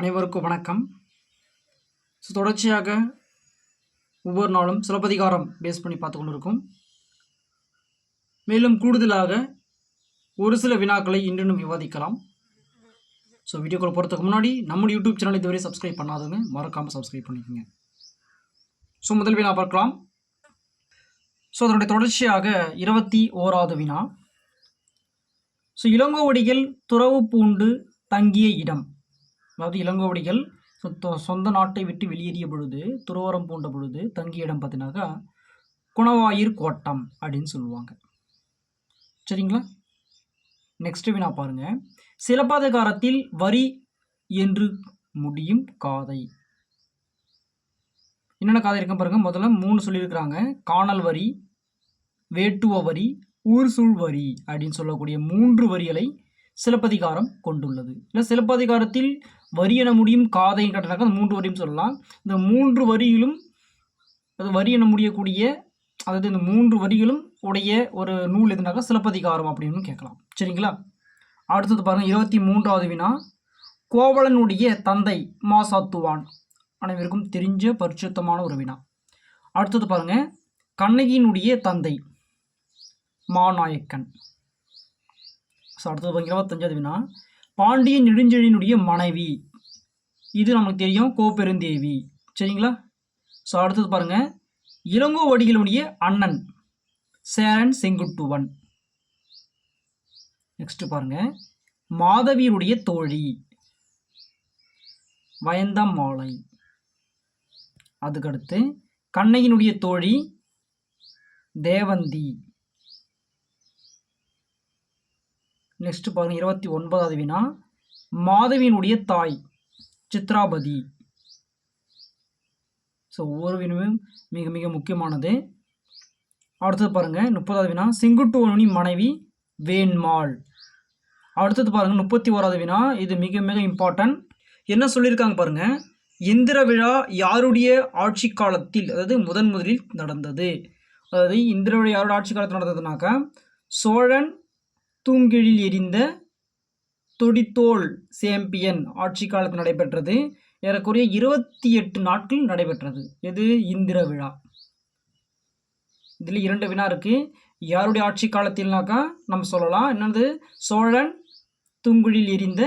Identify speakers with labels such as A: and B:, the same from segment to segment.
A: அனைவருக்கும் வணக்கம். ஸோ தொடர்ச்சியாக ஒவ்வொரு நாளும் சிலப்பதிகாரம் பேஸ் பண்ணி பார்த்து கொண்டிருக்கும். மேலும் கூடுதலாக ஒரு சில வினாக்களை இன்றும் விவாதிக்கலாம். ஸோ வீடியோக்களை போகிறதுக்கு முன்னாடி நம்ம யூடியூப் சேனலை இதுவரை சப்ஸ்கிரைப் பண்ணாதவங்க மறக்காமல் சப்ஸ்கிரைப் பண்ணிக்கோங்க. ஸோ முதல் வினா பார்க்கலாம். ஸோ அதனுடைய தொடர்ச்சியாக இருபத்தி ஓராவது வினா. ஸோ இளங்கோவடிகள் துறவு பூண்டு தங்கிய இடம். அதாவது இளங்கோவடிகள் சொத்த- சொந்த நாட்டை விட்டு வெளியேறிய பொழுது துறவரம் பூண்ட பொழுது தங்கிய இடம் பார்த்தீங்கன்னாக்கா குணவாயிர் கோட்டம் அப்படின்னு சொல்லுவாங்க. சரிங்களா? நெக்ஸ்ட் வினா பாருங்க. சிலப்பதிகாரத்தில் வரி என்று முடியும் காதை. என்னென்ன காதை இருக்கும் பாருங்க? முதல்ல மூணு சொல்லியிருக்கிறாங்க. காணல் வரி வேட்டுவ வரி ஊர்சூழ் வரி அப்படின்னு சொல்லக்கூடிய மூன்று வரிகளை சிலப்பதிகாரம் கொண்டுள்ளது. இல்லை சிலப்பதிகாரத்தில் வரி என முடியும் காதை கட்டினாக்க அந்த மூன்று வரியும் சொல்லலாம். இந்த மூன்று வரியிலும் அது வரி என முடியக்கூடிய அதாவது இந்த மூன்று வரிகளும் உடைய ஒரு நூல் எதுனாக்கா? சிலப்பதிகாரம் அப்படின்னு கேட்கலாம். சரிங்களா? அடுத்தது பாருங்கள் இருபத்தி மூன்றாவது வினா. கோவலனுடைய தந்தை மாசாத்துவான். அனைவருக்கும் தெரிஞ்ச பரிசுத்தமான ஒரு வினா. அடுத்தது பாருங்கள் கண்ணகியினுடைய தந்தை மாநாயக்கன். ஸோ அடுத்தது பாருங்க இருபத்தஞ்சாவது வினா. பாண்டிய நெடுஞ்செழியனுடைய மனைவி. இது நமக்கு தெரியும் கோப்பெருந்தேவி. சரிங்களா? ஸோ அடுத்தது பாருங்க. இளங்கோவடிகளுடைய அண்ணன் சேரன் செங்குட்டுவன். நெக்ஸ்ட் பாருங்க. மாதவியுடைய தோழி வயந்தம் மாலை அதுக்கடுத்து கண்ணையினுடைய தோழி தேவந்தி. நெக்ஸ்ட்டு பாருங்க இருபத்தி ஒன்பதாவது வினா. மாதவியினுடைய தாய் சித்ராபதி. ஸோ ஒவ்வொரு வினவும் மிக மிக முக்கியமானது. அடுத்தது பாருங்கள் முப்பதாவது வினா. செங்குட்டுவனின் மனைவி வேண்மாள். அடுத்தது பாருங்கள் முப்பத்தி ஓராவது வினா. இது மிக மிக இம்பார்ட்டன்ட் என்ன சொல்லியிருக்காங்க பாருங்கள் இந்திர விழா யாருடைய ஆட்சி காலத்தில் அதாவது முதன் முதலில் நடந்தது? அதாவது இந்திர விழா யாருடைய ஆட்சி காலத்தில் நடந்ததுனாக்கா சோழன் தூங்கிழில் எரிந்த தொடித்தோல் சேம்பியன் ஆட்சி காலத்தில் நடைபெற்றது. ஏறக்குறைய இருபத்தி எட்டு நாட்கள் நடைபெற்றது. எது? இந்திர விழா. இதில் இரண்டு வினா இருக்குது யாருடைய ஆட்சி காலத்தில்னாக்கா நம்ம சொல்லலாம். என்னது? சோழன் துங்குழில் எரிந்த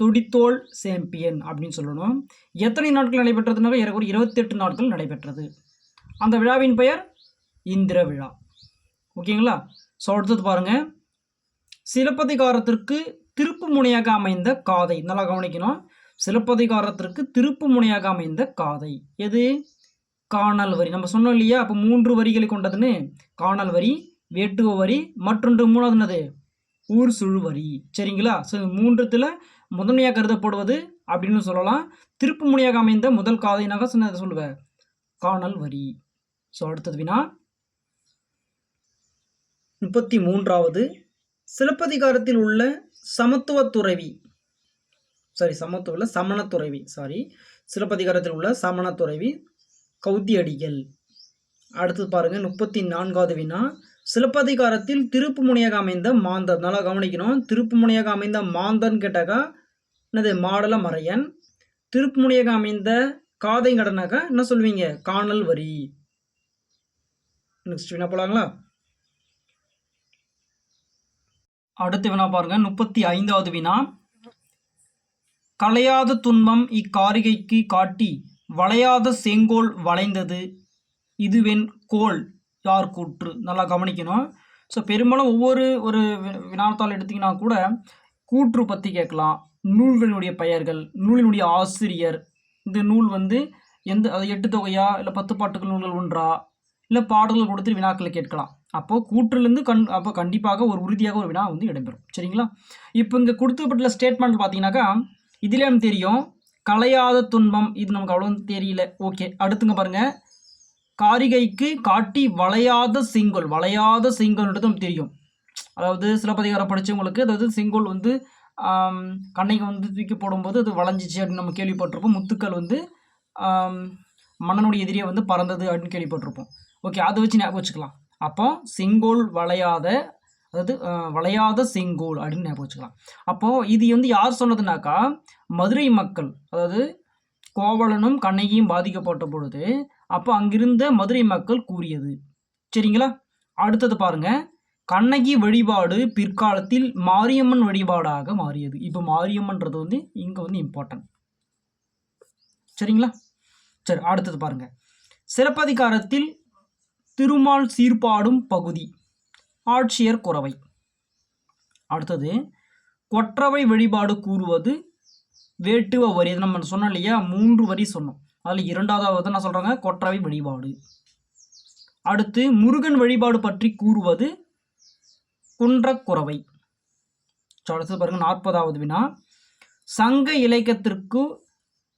A: தொடித்தோல் சேம்பியன் அப்படின்னு சொல்லணும். எத்தனை நாட்கள் நடைபெற்றதுனாக்கா ஏறக்குறைய இருபத்தெட்டு நாட்கள் நடைபெற்றது. அந்த விழாவின் பெயர் இந்திர விழா. ஓகேங்களா? ஸோ அடுத்தது பாருங்கள் சிலப்பதிகாரத்திற்கு திருப்பு முனையாக அமைந்த காதை. நல்லா கவனிக்கணும். சிலப்பதிகாரத்திற்கு திருப்பு முனையாக அமைந்த காதை. எது? காணல் வரி. நம்ம சொன்னோம் இல்லையா? அப்போ மூன்று வரிகளை கொண்டதுன்னு. காணல் வரி வேட்டுவ வரி மற்றொன்று மூணாவது என்னது ஊர் சுழு வரி. சரிங்களா? ஸோ மூன்றுத்தில் முதன்மையாக கருதப்படுவது அப்படின்னு சொல்லலாம். திருப்பு முனையாக அமைந்த முதல் காதைனாக சொன்ன? சொல்லுவேன் காணல் வரி. ஸோ அடுத்தது வினா. முப்பத்தி மூன்றாவது. சிலப்பதிகாரத்தில் உள்ள சமத்துவ துறவி. சாரி சமத்துவ சமணத்துறவி சாரி சிலப்பதிகாரத்தில் உள்ள சமணத்துறவி துறவி கௌத்தியடிகள். அடுத்தது பாருங்கள் முப்பத்தி நான்காவது வினா. சிலப்பதிகாரத்தில் திருப்பு முனையாக அமைந்த மாந்தர். நல்லா கவனிக்கணும். திருப்பு முனையாக அமைந்த மாந்தன் கேட்டாக்கா என்னது மாடல மறையன். திருப்பு முனையாக அமைந்த காதைங்கடனாக்கா என்ன சொல்வீங்க? காணல் வரி. நெக்ஸ்ட் வினா போலாங்களா? அடுத்து வினா பாருங்க. முப்பத்தி ஐந்தாவது வினா. களையாத துன்பம் இக்காரிகைக்கு காட்டி வளையாத செங்கோல் வளைந்தது. இதுவென் கோல். யார் கூற்று? நல்லா கவனிக்கணும். ஸோ பெரும்பாலும் ஒவ்வொரு ஒரு வினாத்தால் வினாத்தாள் கூட கூற்று பற்றி கேட்கலாம். நூல்களினுடைய பெயர்கள் நூலினுடைய ஆசிரியர். இந்த நூல் வந்து எந்த அது எட்டு தொகையா? இல்லை பத்து பாட்டுகள் நூல்கள் ஒன்றா? இல்லை பாடல்கள் கொடுத்து வினாக்களை கேட்கலாம். அப்போது கூற்றுலேருந்து கண் அப்போ கண்டிப்பாக ஒரு உறுதியாக ஒரு வினா வந்து இடம்பெறும். சரிங்களா? இப்போ இங்கே கொடுக்கப்பட்டுள்ள ஸ்டேட்மெண்ட் பார்த்தீங்கன்னாக்கா இதிலே நமக்கு தெரியும் கலையாத துன்பம் இது நமக்கு அவ்வளோ தெரியல. ஓகே அடுத்துங்க பாருங்கள் காரிகைக்கு காட்டி வளையாத செங்கோல் வளையாத செங்கோல்ன்றது நமக்கு தெரியும். அதாவது சிலப்பதிகாரம் படித்தவங்களுக்கு அதாவது செங்கோல் வந்து கண்ணைக்கு வந்து தூக்கி போடும்போது அது வளைஞ்சிச்சு அப்படின்னு நம்ம கேள்விப்பட்டிருப்போம். முத்துக்கள் வந்து மன்னனுடைய எதிரியே வந்து பறந்தது அப்படின்னு கேள்விப்பட்டிருப்போம். ஓகே அதை வச்சு ஞாபகம் வச்சுக்கலாம். அப்போ செங்கோல் வளையாத அதாவது வளையாத செங்கோல் அப்படின்னு ஞாபகம் வச்சுக்கலாம். அப்போது இது வந்து யார் சொன்னதுனாக்கா மதுரை மக்கள் அதாவது கோவலனும் கண்ணகியும் பாதிக்கப்பட்ட பொழுது அப்போ அங்கிருந்த மதுரை மக்கள் கூறியது. சரிங்களா? அடுத்தது பாருங்க. கண்ணகி வழிபாடு பிற்காலத்தில் மாரியம்மன் வழிபாடாக மாறியது. இப்போ மாரியம்மன்றது வந்து இங்கே வந்து இம்பார்ட்டன்ட் சரிங்களா? சரி அடுத்தது பாருங்க. சிறப்பதிகாரத்தில் திருமால் சீர்பாடும் பகுதி. ஆட்சியர் குறவை. அடுத்தது கொற்றவை வழிபாடு கூறுவது வேட்டுவ வரி. நம்ம சொன்னோம் இல்லையா? மூன்று வரி சொன்னோம். அதில் இரண்டாவது நான் சொல்கிறாங்க கொற்றவை வழிபாடு. அடுத்து முருகன் வழிபாடு பற்றி கூறுவது குன்றக்குறவை அடுத்தது பாருங்கள் நாற்பதாவது வினா. சங்க இலக்கியத்திற்கு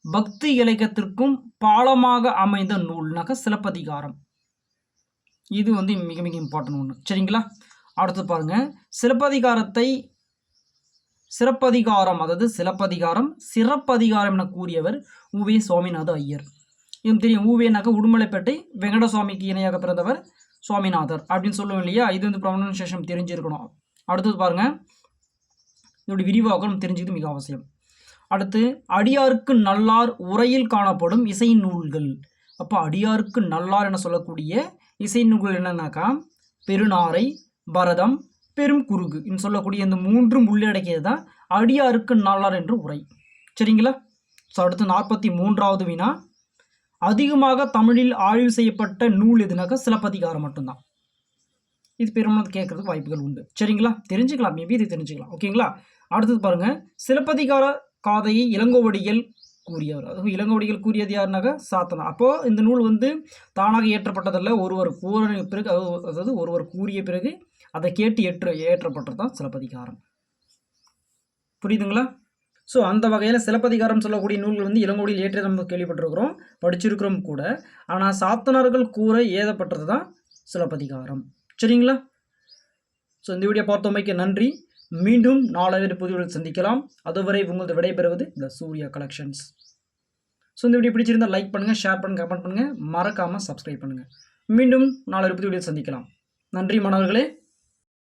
A: பக்தி இலக்கியத்திற்கும் பாலமாக அமைந்த நூல்னாக்க சிலப்பதிகாரம். இது வந்து மிக மிக இம்பார்ட்டன்ட் ஒன்று சரிங்களா? அடுத்து பாருங்க. சிறப்பதிகாரத்தை சிறப்பதிகாரம் அதாவது சிறப்பதிகாரம் சிறப்பதிகாரம் என கூறியவர் ஊவே சுவாமிநாத ஐயர். இது தெரியும் ஊவேனாக்க உடுமலைப்பேட்டை வெங்கடசுவாமிக்கு இணையாக பிறந்தவர் சுவாமிநாதர் அப்படின்னு சொல்லுவோம் இல்லையா? இது வந்து ப்ரொனன்சியேஷன் தெரிஞ்சிருக்கணும். அடுத்தது பாருங்கள் இதோட விரிவாக்கம் தெரிஞ்சது மிக அவசியம். அடுத்து அடியாருக்கு நல்லார் உரையில் காணப்படும் இசை நூல்கள். அப்போ அடியாருக்கு நல்லார் என சொல்லக்கூடிய இசை நூல்கள் என்னன்னாக்கா பெருநாரை பரதம் பெரும் குறுகு என்று சொல்லக்கூடிய இந்த மூன்றும் உள்ளடக்கியது தான் அடியாருக்கு நல்லார் என்று உரை. சரிங்களா? ஸோ அடுத்து நாற்பத்தி மூன்றாவது வினா. அதிகமாக தமிழில் ஆய்வு செய்யப்பட்ட நூல் எதுனாக்கா சிலப்பதிகாரம் மட்டும்தான். இது பெரும்பாலும் கேட்கறதுக்கு வாய்ப்புகள் உண்டு. சரிங்களா? தெரிஞ்சுக்கலாம். மேபி இது தெரிஞ்சுக்கலாம். ஓகேங்களா அடுத்தது பாருங்கள் சிலப்பதிகார காதையை இளங்கோவடிகள் கூறியவர். அதுவும் இளங்கோடிகள் கூறியது யாருனாக்கா சாத்தனா. அப்போ இந்த நூல் வந்து தானாக ஏற்றப்பட்டதல்ல ஒருவர் கூறின பிறகு அதாவது அதாவது ஒருவர் கூறிய பிறகு அதை கேட்டு ஏற்ற ஏற்றப்பட்டது தான் சிலப்பதிகாரம். புரியுதுங்களா? ஸோ அந்த வகையில் சிலப்பதிகாரம் சொல்லக்கூடிய நூல்கள் வந்து இளங்கோடியில் ஏற்ற நம்ம கேள்விப்பட்டிருக்கிறோம் படிச்சிருக்கிறோம் கூட. ஆனால் சாத்தனார்கள் கூற ஏதப்பட்டது தான் சிலப்பதிகாரம். சரிங்களா? ஸோ இந்த வீடியோ பார்த்தோமைக்கு நன்றி. மீண்டும் நாளை புதிய சந்திக்கலாம். அதுவரை உங்களது விடைபெறுவது த சூர்யா கலெக்ஷன்ஸ் ஸோ இந்த வீடியோ பிடிச்சிருந்தால் லைக் பண்ணுங்கள் ஷேர் பண்ணுங்கள் கமெண்ட் பண்ணுங்கள் மறக்காமல் சப்ஸ்கிரைப் பண்ணுங்கள் மீண்டும் நாளை புதிய வீடியோ சந்திக்கலாம். நன்றி மாணவர்களே.